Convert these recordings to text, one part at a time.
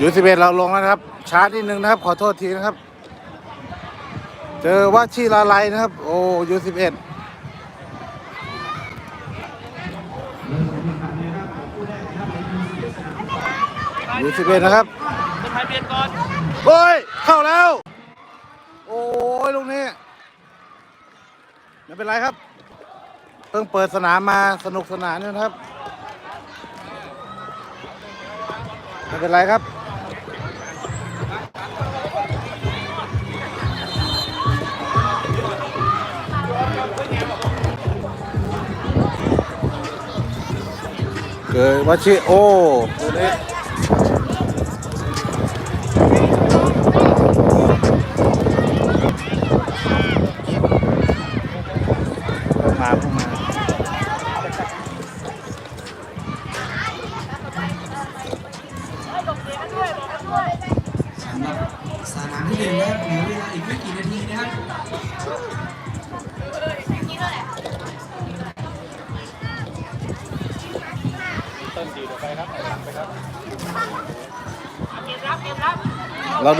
ยูสิบเอ็ดเราลงแล้วนะครับช้านิดนึงนะครับ ขอโทษทีนะครับ เจอว่าชีลาไลนะครับ โอ้ยูสิบเอ็ดยูสิบเอ็ดนะครับคนไทยเปลี่ยนก่อนโอ้ย เข้าแล้วโอ้ยลูกนี้ไม่เป็นไรครับ เพิ่งเปิดสนามมาสนุกสนานนะครับไม่เป็นไรครับเกิดวัชิโอตัวนี้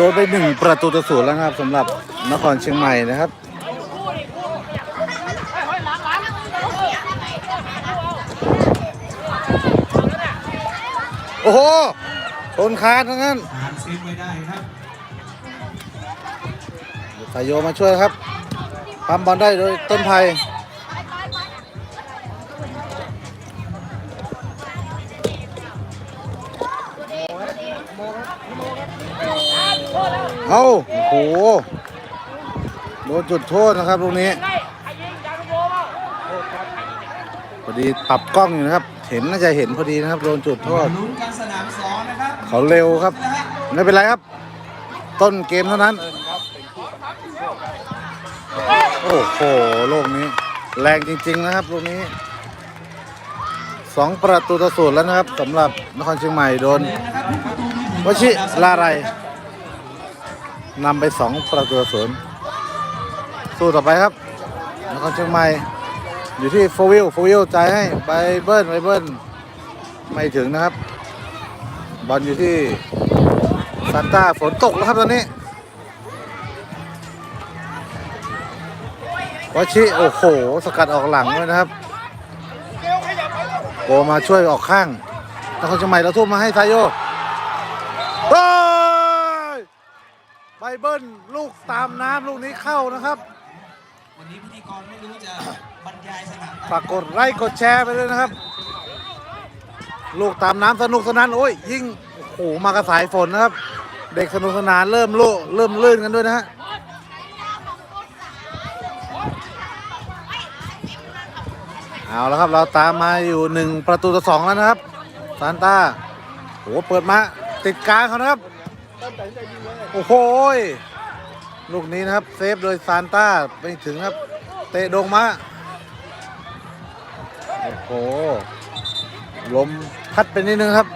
โดนไปหนึ่งประตูต่อศูนย์แล้วนะครับสำหรับนครเชียงใหม่นะครับโอ้โหชนคาทั้งนั้นสามเซฟไว้ได้ครับสายโยมาช่วยครับ ปั๊มบอลได้โดยต้นไผ่ เอาโอ้โหโดนจุดโทษนะครับตรงนี้พอดีปรับกล้องอยู่นะครับ เห็นน่าจะเห็นพอดีนะครับโดนจุดโทษลุ้นกันสนามสองนะครับเขาเร็วครับ ไม่เป็นไรครับ ต้นเกมเท่านั้น โอ้โหโลกนี้ แรงจริง ๆ นะครับลูกนี้สองประตูต่อศูนย์แล้วนะครับสำหรับนครเชียงใหม่โดนเน้นนะครับประตูนี้ผมวชิลาไร นำไปสองประตูศูนย์สู้ต่อไปครับนครเชียงใหม่อยู่ที่โฟวิลโฟวิลใจให้ไปเบิ้ลไปเบิ้ลไม่ถึงนะครับ บอลอยู่ที่ซันต้าฝนตกแล้วครับตอนนี้วชิโอ้โห สกัดออกหลังด้วยนะครับโกมาช่วยออกข้างนครเชียงใหม่เราทุ่มมาให้ไซโยเฮ้ย ไบเบิลลูกตามน้ำลูกนี้เข้านะครับ วันนี้พิธีกรไม่รู้จะบรรยายสนามฝากกดไลค์กดแชร์ไปด้วยนะครับ ลูกตามน้ำสนุกสนานโอ้ยยิ่งโอ้โหมากระสายฝนนะครับ เด็กสนุกสนานเริ่มโลเริ่มลื่นกันด้วยนะฮะเอาแล้วครับเราตามมาอยู่หนึ่งประตูต่อสองแล้วนะครับซานต้าโอ้โหเปิดมาติดกลางเขานะครับ โอ้โหยลูกนี้นะครับ เซฟโดยซานต้าไปถึงครับ เตะโดงมาโอ้โหลมพัดไปนิดนึงครับ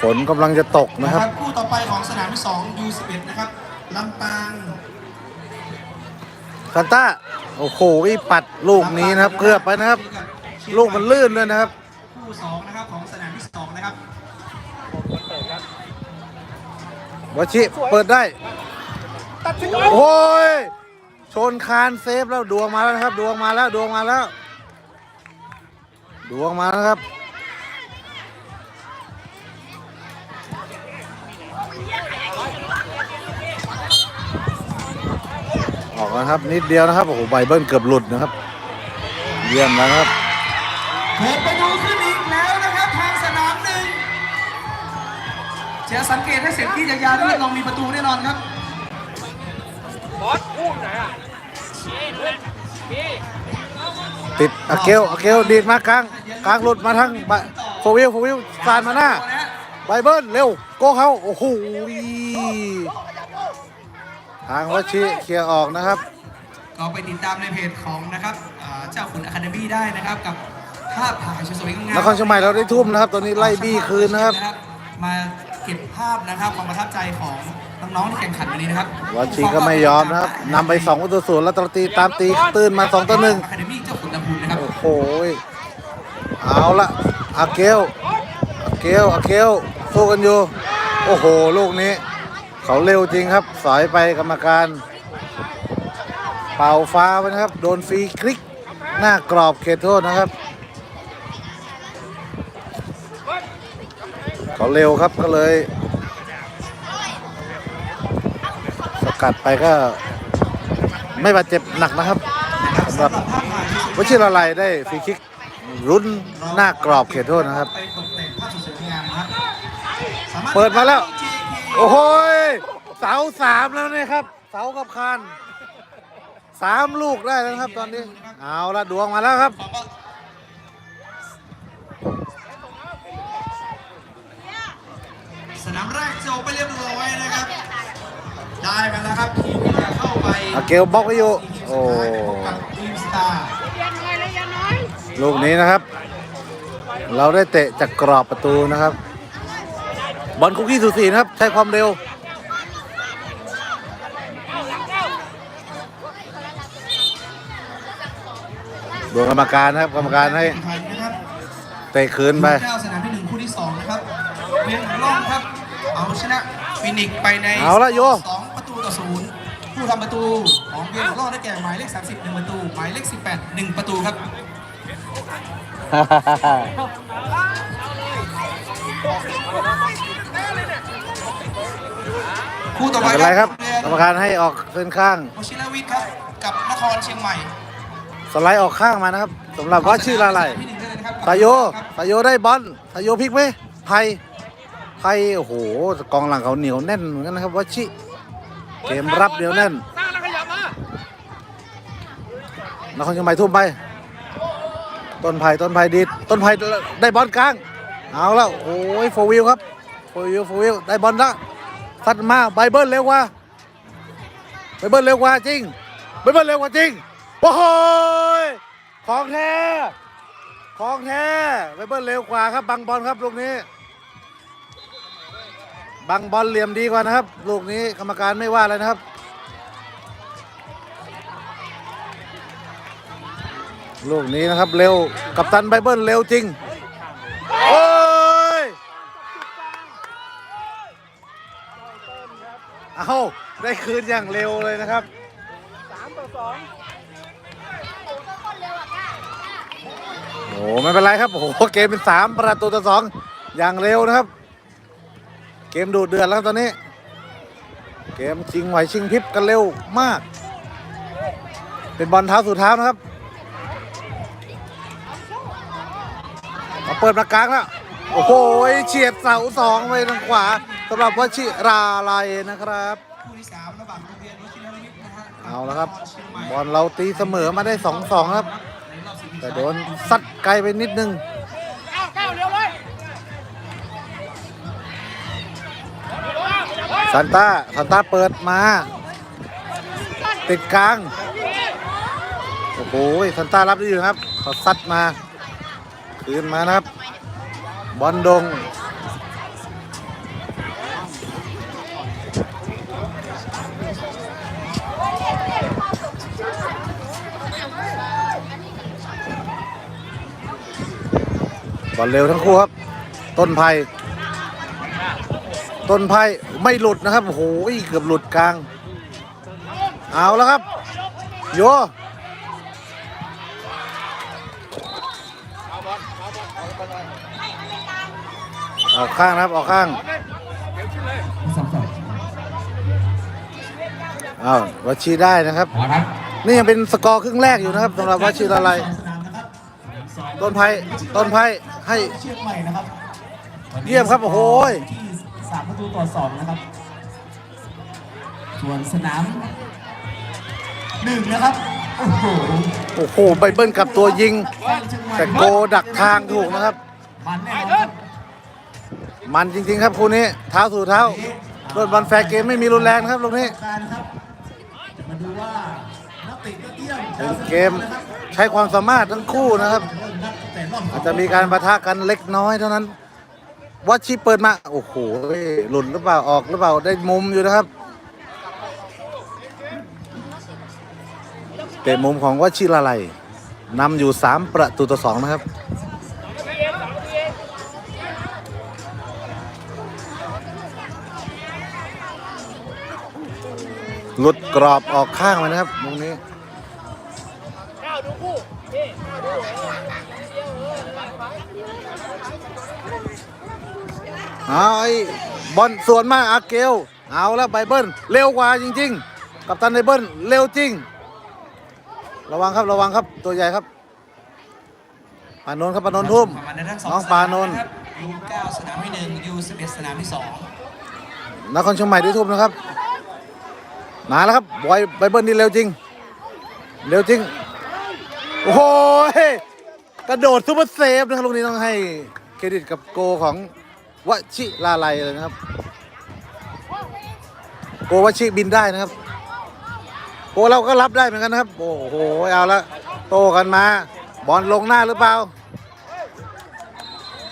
ฝนกำลังจะตกนะนะคครัรับบคู่ต่อไปของสนามที่สอง U11 นะครับลำปางซานต้าโอ้โหอีปัดลูกนี้นะครับเกือบไปนะครับ ลูกมันลื่นด้วยนะครับ คู่สองนะครับของสนามที่สองนะครับ วชิเปิดได้โอ้ย ชนคานเซฟแล้วดวงมาแล้วนะครับ ดวงมาแล้วดวงมาแล้ว ดวงมาแล้วครับออกแล้วครับนิดเดียวนะครับโอ้โหไบเบิลเกือบหลุดนะครับ เยี่ยมแล้วครับเปิดประตูขึ้นอีกแล้วนะครับ จะสังเกตให้เสร็จที่ยาวๆด้วยลองมีประตูแน่นอนครับบอสพูดไหนอะพี่ติดอาเกลอาเกลดีดมากลางกลางหลุดมาทางบะโฟวิลโฟวิลสานมาหน้าไบเบิลเร็วโก้เขาโอ้โหทางวัชิเคลียร์ออกนะครับ ก็ไปติดตามในเพจของนะครับอ่าเจ้าขุนอะคาเดมี่ได้นะครับกับภาพถ่ายสวยๆงามๆนครเชียงใหม่เราได้ทุ่มนะครับ ตอนนี้ไล่บี้คืนนะครับ มาเก็บภาพนะครับความประทับใจของน้องๆที่แข่งขันวันนี้นะครับวอชีก็ไม่ยอมนะครับนำไป2ประตูศูนย์แล้วตตีตามตีตื่นมา2ต่อ1อะคาเดมี่เจ้าขุนลำพูนนะครับโอ้โหเอาละอาเกลอาเกลอาเกลสู้กันอยู่โอ้โห ลูกนี้ เขาเร็วจริงครับสอยไปกรรมการ เป่าฟ้าไปนะครับ โดนฟรีคลิก หน้ากรอบเขตโทษนะครับ เขาเร็วครับก็เลย สกัดไปก็ ไม่บาดเจ็บหนักนะครับสำหรับวชิรลัยได้ฟรีคิกรุนหน้ากรอบเขตโทษนะครับ เปิดมาแล้ว โอ้โหเสาสามแล้วนี่ยครับ เสากับคานสามลูกได้แล้วครับตอนนี้ เอาละดวงมาแล้วครับ ส นามแรกจบไปเรียบร้อยนะครับ ได้มาแล้วครับทีมที่จะเข้าไปอาเกลบล็อกไว้อยู่โอ้พบกับทีมสตาร์ลูกนี้นะครับ เราได้เตะจากกรอบประตูนะครับ บอลคุกกี้สูสีนะครับ ใช้ความเร็วดวงกรรมการนะครับกรรมการให้ไทยนะครับเตะคืนไปเจ้าสนามที่หนึ่งคู่ที่สองนะครับเวียนของร่องครับ เอาชนะฟินิกซ์ไปในเอาละโย สองประตูต่อศูนย์ผู้ทำประตูของเวียนของร่องได้แก่หมายเลข 30 1ประตู หมายเลข 18 1ประตูครับ คู่ต่อไม่ไปเป็นไรครับโงกรรมการให้ออกเส้นข้างวชิรวิทย์ครับ กับนครเชียงใหม่สไลด์ออกข้างมานะครับสำหรับว่าชื่ออะไรที่หนึ่งได้เลยนะครับสายโยสายโยได้บอลสายโยพลิกไหมไพ ไพโอ้โหกองหลังเขาเหนียวแน่นเหมือนกันนะครับว่าชิเกมรับเหนียวแน่นสร้างแล้วขยับมานครเชียงใหม่ทุ่มไป ต้นไผ่ต้นไผ่ดีดต้นไผ่ได้บอลกลางเอาแล้วโอ้ยโฟวิลครับโฟวิลโฟวิลได้บอลละซัดมาไบเบิลเร็วกว่าไบเบิลเร็วกว่าจริงไบเบิลเร็วกว่าจริงโอ้โหยของแท้ของแท้ไบเบิลเร็วกว่าครับบังบอลครับลูกนี้ บังบอลเหลี่ยมดีกว่านะครับ ลูกนี้กรรมการไม่ว่าเลยนะครับ ลูกนี้นะครับเร็วกับตันไบเบิลเร็วจริง โอ้ย เอาได้คืนอย่างเร็วเลยนะครับโอ้ไม่เป็นไรครับ โอ้โหเกมเป็นสามประตูต่อสองอย่างเร็วนะครับ เกมดูเดือดแล้วตอนนี้ เกมชิงไหวชิงพริบกันเร็วมาก เป็นบอลเท้าสู่เท้านะครับเอาเปิดมากางแล้วโอ้โหเฉียดเสาสองไปทางขวาสำหรับวชิราลัยนะครับเอาแล้วครับ บอลเราตีเสมอมาได้สองสองครับ แต่โดนซัดไกลไปนิดนึง ซันต้าซันต้าเปิดมา ติดกลาง โอ้โหซันต้ารับได้อยู่ครับเขาซัดมา คืนมานะครับ บอลดงบอลเร็วทั้งคู่ครับ ต้นไผ่ ต้นไผ่ไม่หลุดนะครับโอ้โหเกือบหลุดกลาง เอาแล้วครับ โยออกข้างนะครับออกข้างอ้าววัชีได้นะครับ นี่ยังเป็นสกอร์ครึ่งแรกอยู่นะครับสำหรับวัชิราลัยสนามนะครับต้นไผ่ต้นไผ่ให้เยี่ยมครับโอ้โห ที่สามประตูต่อสองนะครับ ส่วนสนามหนึ่งนะครับ โอ้โหโอ้โหไบเบิลกลับตัวยิงแต่โกดักทางถูกนะครับ มันแน่นอนครับมันจริงๆครับคู่นี้เท้าสู่เท้าโดนบอลแฟร์เกมไม่มีรุนแรงนะครับลูกนี้ การครับ มาดูว่านักเตะยอดเยี่ยมเป็นเกมใช้ความสามารถทั้งคู่นะครับเริ่มนับตั้งแต่รอบสงอาจจะมีการประทะกันเล็กน้อยเท่านั้น วัดชีเปิดมา โอ้โห หลุดหรือเปล่า ออกหรือเปล่า ได้มุมอยู่นะครับ เตะมุมของวัชิราลัยนำอยู่ 3 ประตูต่อ2นะครับ หลุดกรอบออกข้างไปนะครับตรงนี้ เออเอาไอ้บอลสวนมาอาเกลเอาแล้วไบเบิลเร็วกว่าจริง ๆ กับตันไบเบิลเร็วจริง ระวังครับระวังครับตัวใหญ่ครับปานนท์ครับปานนท์ทุ่มประมาณในทั้งสองน้องสปานนท์ครับยูเก้าสนามที่หนึ่งยูสิบเอ็ดสนามที่สองนครเชียงใหม่ได้ทุ่มนะครับมาแล้วครับบอยไบเบิลนี่เร็วจริง เร็วจริงโอ้โหกระโดดซุปเปอร์เซฟนะครับลูกนี้ต้องให้เครดิตกับโกของ วชิลาไลเลยนะครับ โกวชิบินได้นะครับ โกเราก็รับได้เหมือนกันนะครับ โอ้โหเอาละโตกันมา บอลลงหน้าหรือเปล่า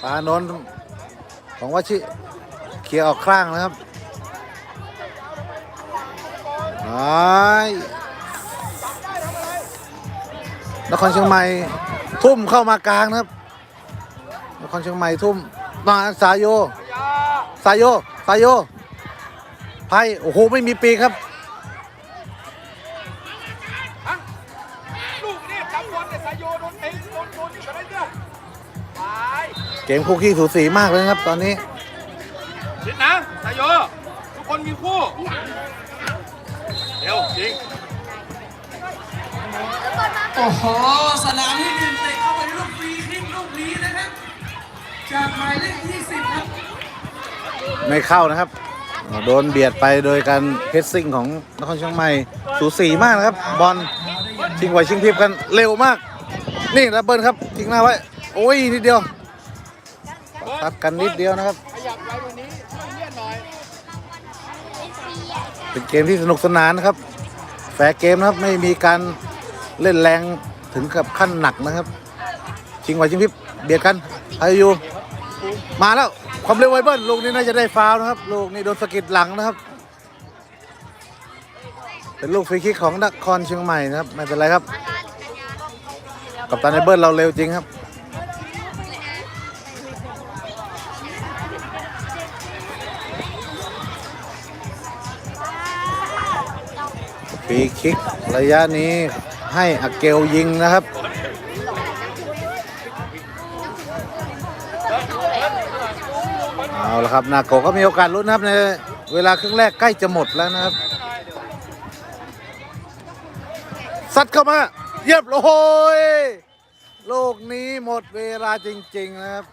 ปานนท์ของวชิเคลียร์ออกข้างนะครับไอ้นครเชียงใหม่ทุ่มเข้ามากลางนะครับนครเชียงใหม่ทุ่ม มาสายโย สายโย สายโยไพ่โอ้โห ไม่มีปีกครับ ลูกนี่จับบอลเนี่ยสายโยโดนเตะโดนโดนอยู่กับไรเนี่ยไปเกมคู่ขี้สูสีมากเลยนะครับตอนนี้ ชิดนะสายโย ทุกคนมีคู่ เร็วจริง โอ้โห สนามที่ห จากหมายเลขที่สิบครับไม่เข้านะครับ โดนเบียดไปโดยการเพสซิ่งของนครเชียงใหม่สูสีมากนะครับ บอลชิงไหวชิงพริบกันเร็วมาก นี่ระเบิลครับทิ้งหน้าไว้ โอ้ยนิดเดียวตัดกันนิดเดียวนะครับ เป็นเกมที่สนุกสนานนะครับแฟร์เกมนะครับไม่มีการเล่นแรงถึงกับขั้นหนักนะครับ ชิงไหวชิงพริบเบียดกันพายุ มาแล้ว ความเร็วไวเบิลลูกนี้น่าจะได้ฟาวนะครับ ลูกนี้โดนสะกิดหลังนะครับ เป็นลูกฟรีคิกของนครเชียงใหม่นะครับ ไม่เป็นไรครับ กับตันไอเบิลเราเร็วจริงครับฟรีคิกระยะนี้ให้อาเกลยิงนะครับ เอาละครับนาโกก็มีโอกาสลุ้นนะครับในเวลาครึ่งแรกใกล้จะหมดแล้วนะครับซัดเข้ามาเยียบโอ้ยลูกนี้หมดเวลาจริง ๆ นะครับ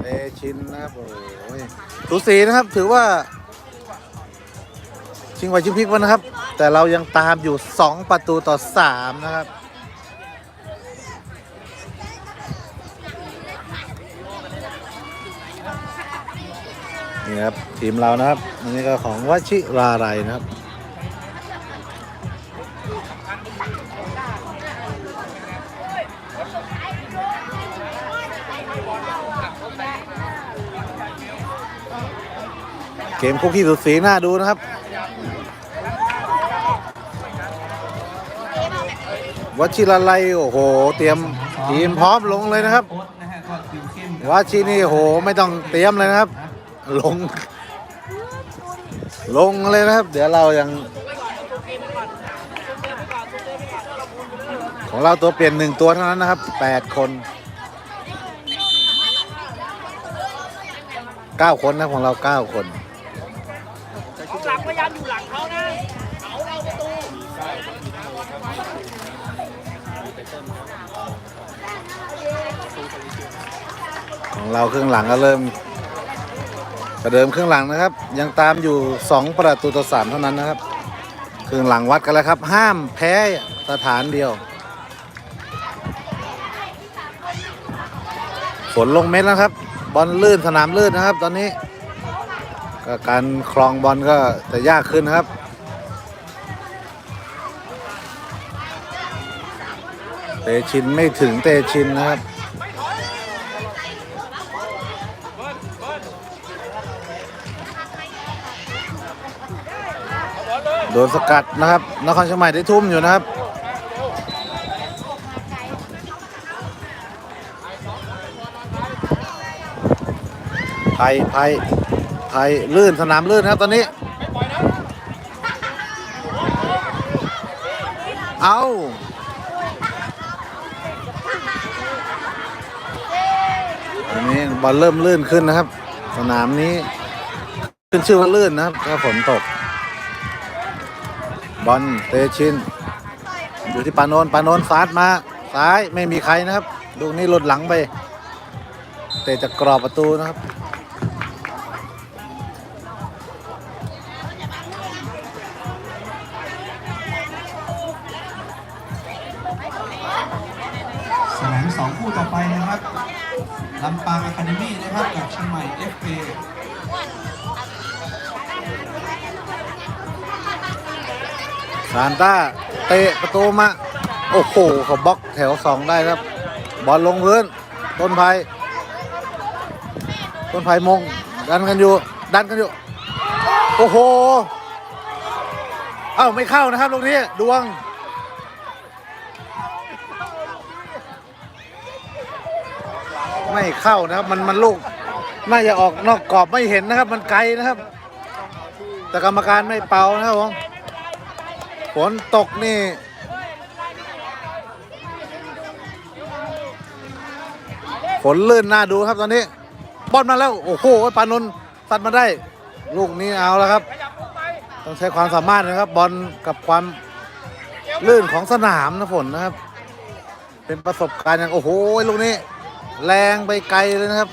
เตชินนะครับโอ้ยสูสีนะครับถือว่า ชิงไหวชิงพลิกวันนะครับ แต่เรายังตามอยู่ 2 ประตูต่อ 3 นะครับ นี่ครับทีมเรานะครับอันนี้ก็ของวชิราไรนะครับเกมคุกกี้สุดสีหน่าดูนะครับ วัชิราไลโอ้โห เตรียมทีมพร้อมลงเลยนะครับโค้ชนะฮะก็คิวเข้มกับ วัชินี่โอ้โห ไม่ต้องเตรียมเลยนะครับ ลง ลงเลยนะครับ เดี๋ยวเรายัง ของเราตัวเปลี่ยนหนึ่งตัวเท่านั้นนะครับแปดคนเก้าคนนะของเราเก้าคนของหลังพยายามอยู่หลังเขานะเขาเราประตูของเราครึ่งหลังก็เริ่ม ประเดิมเครึ่องหลังนะครับ ยังตามอยู่ 2 ประตูต่อ3เท่านั้นนะครับ เครึ่องหลังวัดกันแล้วครับ ห้ามแพ้สถานเดียวฝนลงเม็ดแล้วครับ บอลลื่นสนามลื่นนะครับ ตอนนี้ก็การคลองบอลก็จะยากขึ้นนครับเตชินไม่ถึงเตชินนะครับ โดนสกัดนะครับนครเชียงใหม่ได้ทุ่มอยู่นะครับไผ่ไผ่ไผ่ลื่นสนามลื่นครับตอนนี้ เอาอันนี้บอลเริ่มลื่นขึ้นนะครับ สนามนี้ ขึ้นชื่อว่าลื่นนะครับถ้าฝนตก บอลเตชิน อยู่ที่ปานนท์ปานนท์ฟาดมาซ้ายไม่มีใครนะครับลูกนี้หลุดหลังไป เตะจากกรอบประตูนะครับสนามสองคู่ต่อไปนะครับลำปางอะคาเดมี่นะครับกับเชียงใหม่ FA ซานต้าเตะประตูมา โอ้โหเขาบล็อกแถวสองได้ครับ บอลลงพื้น ต้นไผ่ต้นไผ่มง ดันกันอยู่ ดันกันอยู่ โอ้โห เอ้าไม่เข้านะครับลูกนี้ดวงไม่เข้านะครับ มันมันลูกน่าจะออกนอกกรอบไม่เห็นนะครับ มันไกลนะครับ แต่กรรมการไม่เป่านะครับผม ฝนตกนี่ ฝนลื่นน่าดูครับตอนนี้บอลมาแล้ว โอ้โหปานนท์ตัดมาได้ ลูกนี้เอาแล้วครับ ต้องใช้ความสามารถนะครับ บอลกับความลื่นของสนามนะฝนนะครับ เป็นประสบการณ์อย่างโอ้โหลูกนี้ แรงไปไกลเลยนะครับ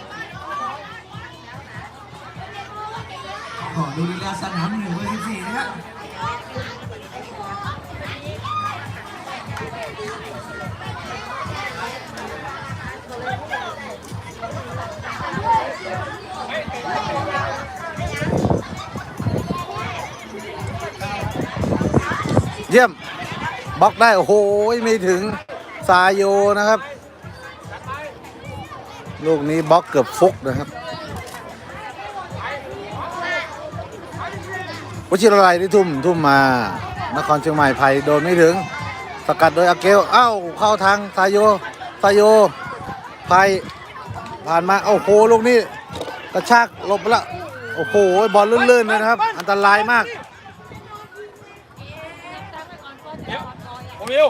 เยี่ยมบล็อกได้ โอ้โห ไม่ถึงซาโยนะครับ ลูกนี้บล็อกเกือบฟุกนะครับวชิรอะไรที่ทุ่มทุ่มมา นครเชียงใหม่ไผ่โดนไม่ถึง สกัดโดยอาเกลเอ้าเข้าทางซายโยซาโยไผ่ผ่านมาโอ้โหลูกนี้กระชากหลบละโอ้โหบอลลื่นๆเลยนะครับ อันตรายมาก ผมวิว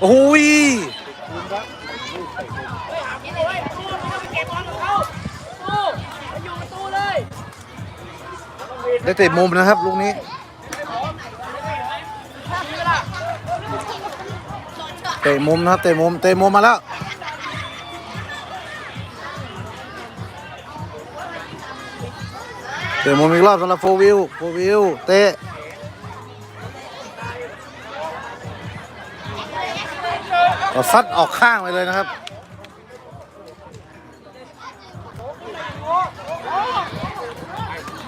โอ้โหยได้เตะมุมนะครับลูกนี้เตะมุมนะครับเตะมุมเตะมุมมาแล้ว ตะมุมอีกรอบสำหรับโฟวิวโฟวิวเตะก็ซัดออกข้างไปเลยนะครับ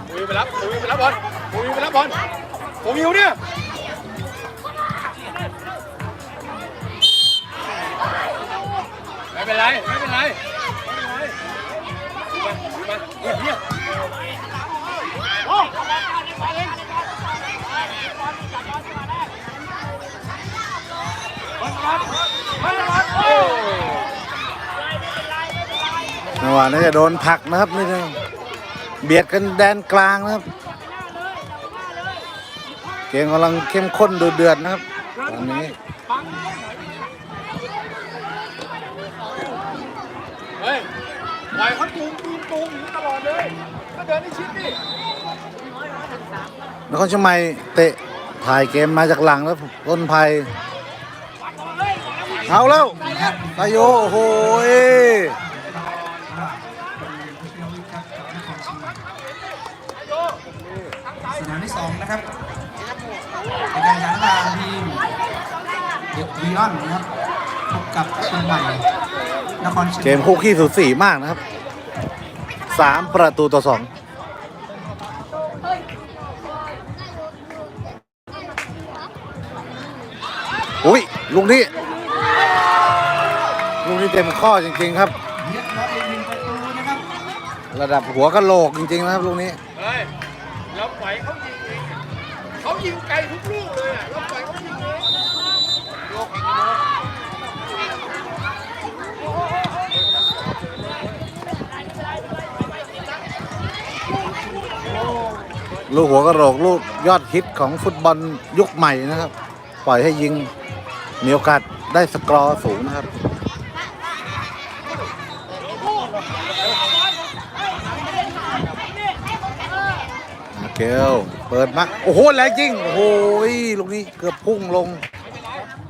ผมวิวไปรับผมวิวไปรับบอลผมวิวไปรับบอลผมวิวเนี่ยไม่เป็นไรไม่เป็นไรไม่เป็นไรเงียบเงียบ จังหวะนี้จะโดนผลักนะครับนี่นึงเบียดกันแดนกลางนะครับ เกมกำลังเข้มข้นดูเดือดนะครับตอนนี้เฮ้ยปล่อยเขาจูงจูงจูงอย่างนี้ตลอดเลยก็เดินให้ชิดดินครเชียงใหม่เตะถ่ายเกมมาจากหลังแล้วต้นภัย เอาแล้วตายโยโอ้โหยสนามที่สองนะครับเป็นการย้ายมาทีมเด็กวีออนนะครับพบกับเชียงใหม่นครเชียงเกมคู่ขี้สูสีมากนะครับสามประตูต่อสองอุ้ยลูกนี้ ลูกนี้เต็มข้อจริงๆครับ เรียบร้อยอีกหนึ่งประตูนะครับระดับหัวกะโหลกจริงๆนะครับลูกนี้เฮ้ยเราปล่อยเขายิงเองอะเขายิงไกลทุกลูกเลยอะเราปล่อยเขายิงเองโยกอีกโยกลูกหัวกะโหลกลูกยอดฮิตของฟุตบอลยุคใหม่นะครับ ปล่อยให้ยิงมีโอกาสได้สกอร์สูงนะครับ เกลเปิดมาโอ้โหแรงจริง โอ้โหลูกนี้เกือบพุ่งลง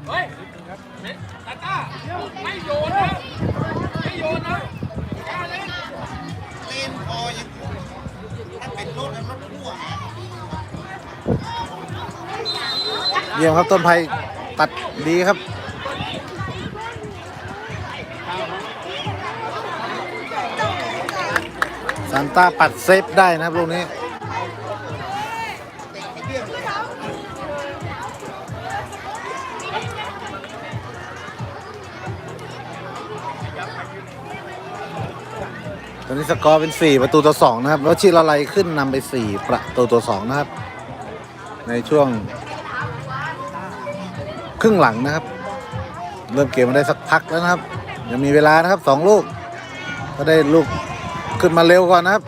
เฮ้ยตาต้าไม่โยนนะไม่โยนนะกล้าเล่นเยี่ยมครับต้นไผ่ตัดดีครับซานต้าปัดเซฟได้นะครับลูกนี้ ตอนนี้สกอร์เป็น 4 ประตูต่อ2นะครับแล้วชิลาไลขึ้นนำไป 4 ประตูต่อ2นะครับ ในช่วง ครึ่งหลังนะครับ เริ่มเกมมาได้สักพักแล้วนะครับ ยังมีเวลานะครับ 2 ลูก ก็ได้ลูกขึ้นมาเร็วก่อนนะครับ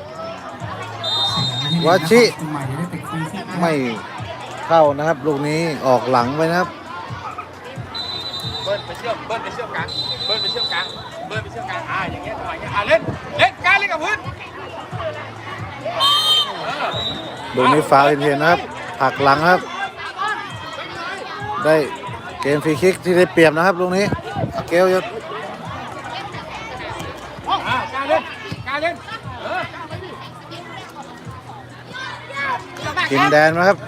วาชิคุณใหม่ได้เตะฟรีคิกนะครับไม่เข้านะครับ ลูกนี้ออกหลังไปนะครับเบิ้ลไปเชื่อมเบิ้ลไปเชื่อมกลางเบิ้ลไปเชื่อมกลางเบิ้ลไปเชื่อมกลางอ่าอย่างเงี้ยจังหวะอย่างเงี้ยอ่าเล่นเล่น ลงเล่นกับพื้นเออลูกนี้ฟาวเห็นๆนะครับผลักหลังครับ ได้เกมฟรีคิกที่ได้เปรียบนะครับลูกนี้เกลยศกางเล่นกางเล่นกินแดนนะครับ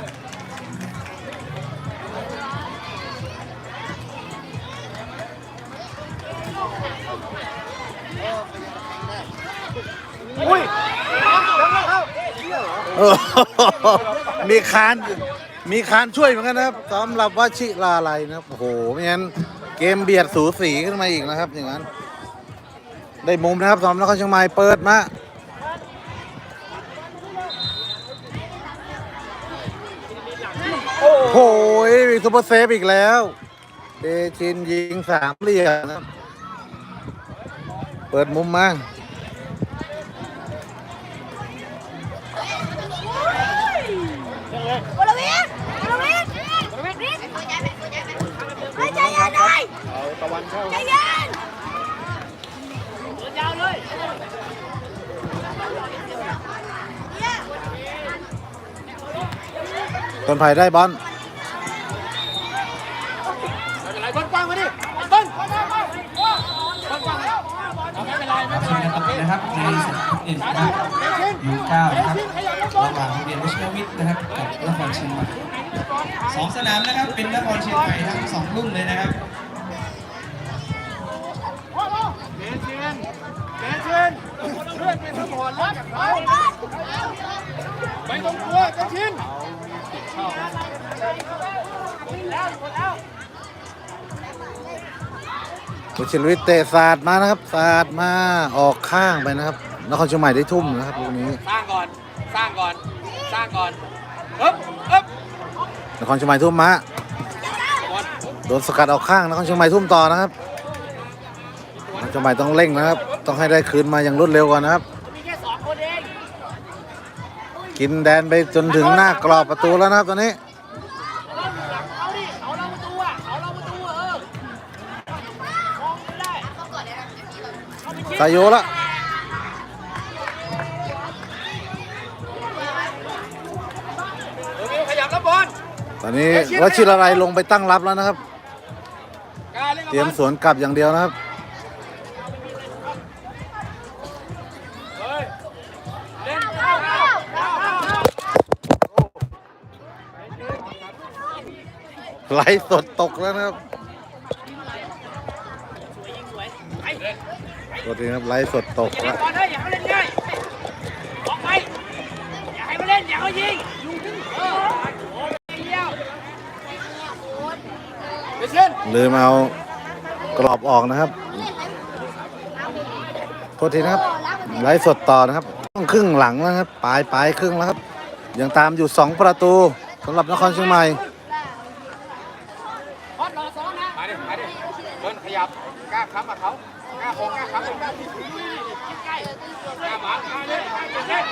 มีคานมีคานช่วยเหมือนกันนะครับสำหรับว่าชิลาไลนะครับโอ้โหไม่งั้นเกมเบียดสูสีขึ้นมาอีกนะครับ อย่างนั้น ได้มุมนะครับสำหรับนครเชียงใหม่เปิดมาโอ้โหมีซุปเปอร์เซฟอีกแล้วเดชินยิงสามเหลี่ยมนะเปิดมุมมา ใจเย็นยาวเลยต้นไผ่ได้บอลไม่เป็นไรเบิ้ลกว้างมาดิเบิ้ลเบิ้ลกว้างแล้วเอาไม่เป็นไรไม่เป็นไรโอเคนะครับในเซตเอ็นนะครับยูเก้านะครับระหว่างโรงเรียนวชิรวิทย์นะครับกับนครเชียงใหม่สองสนามนะครับเป็นนครเชียงใหม่ทั้งสองรุ่นเลยนะครับ เพื่อนเป็นสมอนรักกับเขาไม่ต้องกลัวเดชินวชิรวิทย์เตะศาสตร์มานะครับศาสตร์มาออกข้างไปนะครับนครเชียงใหม่ได้ทุ่มนะครับลูกนี้สร้างก่อนสร้างก่อนสร้างก่อนเอ๊บเอ๊บนครเชียงใหม่ทุ่มมาบอลโดนสกัดออกข้างนครเชียงใหม่ทุ่มต่อนะครับนคร เชียงใหม่ต้องเร่งนะครับ ต้องให้ได้คืนมาอย่างรวดเร็วก่อนนะครับมีแค่สองคนเองกินแดนไปจนถึงหน้ากรอบประตูแล้วนะครับตอนนี้เอาดิเอาเราประตูอะเอาเราประตูเออมองไม่ได้สายโยละเดี๋ยวมิวขยับรับบอลตอนนี้วชิรไรลงไปตั้งรับแล้วนะครับกล้าเล่นกับเตรียมบอลสวนกลับอย่างเดียวนะครับ ไหลสดตกแล้วนะครับตัวนี้ครับไหลสดตกแล้วบอลให้อย่าให้เล่นง่ายออกไป อย่าให้มาเล่น อย่าให้ยิงเออเดียวเดชินลืมเอากรอบออกนะครับโทษทีนะครับไลฟ์สดต่อนะครับต้องครึ่งหลังแล้วครับปลายปลายครึ่งแล้วครับ ยังตามอยู่ 2 ประตูสำหรับนครเชียงใหม่ พอดรอซ้อมนะ มาดิมาดิเบิ้ลขยับกล้าค้ำกับเขากล้าโค้งกล้าค้ำกล้าที่ ใกล้ กล้าหมากล้าเล่นกล้าเล่น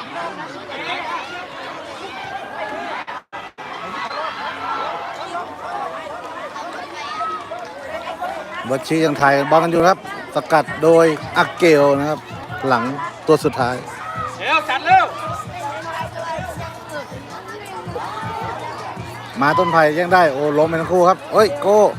บัชชียังถ่ายบอลกันอยู่ครับ สกัดโดยอักเกลนะครับ หลังตัวสุดท้ายเร็วจัดเร็วมาต้นไผ่ยังได้โอ้ล้มไปทั้งคู่ครับเอ้ยโก้ก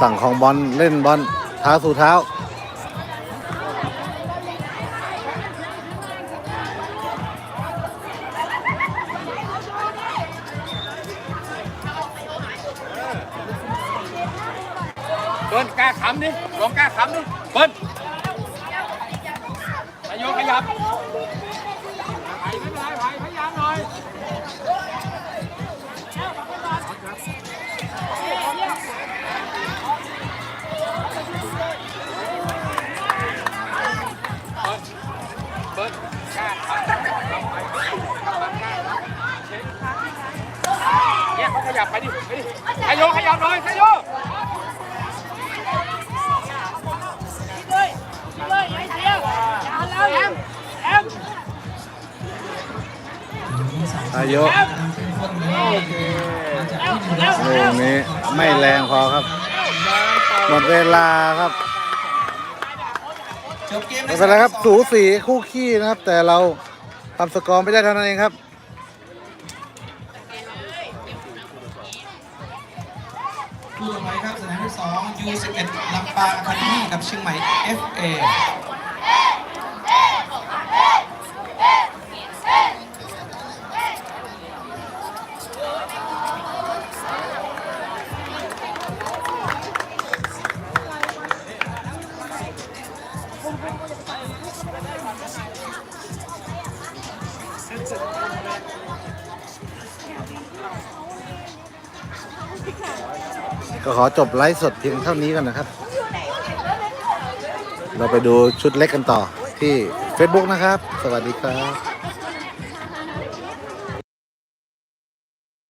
สั่งของบอลเล่นบอลเท้าสู่เท้า เบิ้ลกล้าขำดิลองกล้าขำดิเบิ้ลนายโยขยับ ขยับไปดิไปดินายโยขยับหน่อยนายโยเลยเลยไม่เสียอาแล้วแอมแอมอายุเข้มข้นเลยหลังจากที่หนึ่งลูกนี้ไม่แรงพอครับ หมดเวลาครับจบเกมไม่เป็นไรครับ สูสีคู่ขี้นะครับ แต่เราทำสกอร์ไม่ได้เท่านั้นเองครับ สอง U11 ลำปางคาเดมี่กับเชียงใหม่ FA ก็ขอจบไลฟ์สดเพียงเท่านี้กันนะครับ เราไปดูชุดเล็กกันต่อที่ Facebook นะครับ สวัสดีครับ